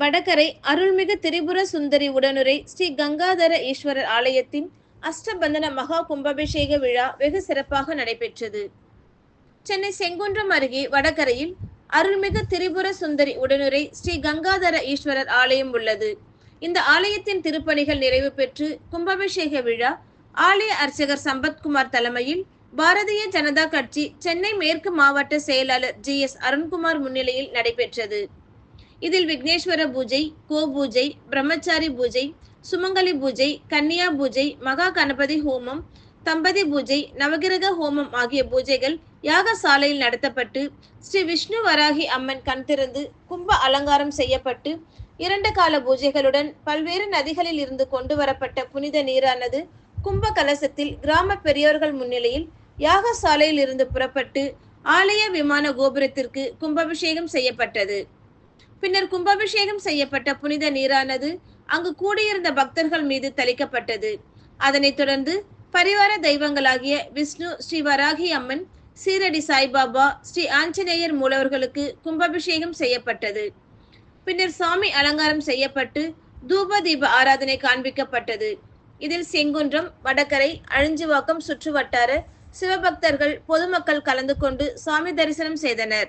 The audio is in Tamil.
வடகரை அருள்மிகு திரிபுர சுந்தரி உடனுரை ஸ்ரீ கங்காதர ஈஸ்வரர் ஆலயத்தின் அஷ்டபந்தன மகா கும்பாபிஷேக விழா வெகு சிறப்பாக நடைபெற்றது. சென்னை செங்குன்றம் அருகே வடகரையில் அருள்மிகு திரிபுர சுந்தரி உடனுரை ஸ்ரீ கங்காதர ஈஸ்வரர் ஆலயம் உள்ளது. இந்த ஆலயத்தின் திருப்பணிகள் நிறைவு பெற்று கும்பாபிஷேக விழா ஆலய அர்ச்சகர் சம்பத்குமார் தலைமையில் பாரதிய ஜனதா கட்சி சென்னை மேற்கு மாவட்ட செயலாளர் ஜி எஸ் அருண்குமார் முன்னிலையில் நடைபெற்றது. இதில் விக்னேஸ்வர பூஜை கோ பூஜை பிரம்மச்சாரி பூஜை சுமங்கலி பூஜை கன்னியா பூஜை மகா கணபதி ஹோமம் தம்பதி பூஜை நவகிரக ஹோமம் ஆகிய பூஜைகள் யாகசாலையில் நடத்தப்பட்டு ஸ்ரீ விஷ்ணு வராகி அம்மன் கண் திறந்து கும்ப அலங்காரம் செய்யப்பட்டு இரண்டு கால பூஜைகளுடன் பல்வேறு நதிகளில் இருந்து கொண்டு வரப்பட்ட புனித நீரானது கும்ப கலசத்தில் கிராம பெரியோர்கள் முன்னிலையில் யாகசாலையில் இருந்து புறப்பட்டு ஆலய விமான கோபுரத்திற்கு கும்பாபிஷேகம் செய்யப்பட்டது. பின்னர் கும்பாபிஷேகம் செய்யப்பட்ட புனித நீரானது அங்கு கூடியிருந்த பக்தர்கள் மீது தெளிக்கப்பட்டது. அதனைத் தொடர்ந்து பரிவார தெய்வங்களாகிய விஷ்ணு ஸ்ரீ வராகி அம்மன் சீரடி சாய்பாபா ஸ்ரீ ஆஞ்சநேயர் மூலவர்களுக்கு கும்பாபிஷேகம் செய்யப்பட்டது. பின்னர் சாமி அலங்காரம் செய்யப்பட்டு தூப தீப ஆராதனை காண்பிக்கப்பட்டது. இதில் செங்குன்றம் வடகரை அழிஞ்சுவாக்கம் சுற்று வட்டார சிவபக்தர்கள் பொதுமக்கள் கலந்து கொண்டு சாமி தரிசனம் செய்தனர்.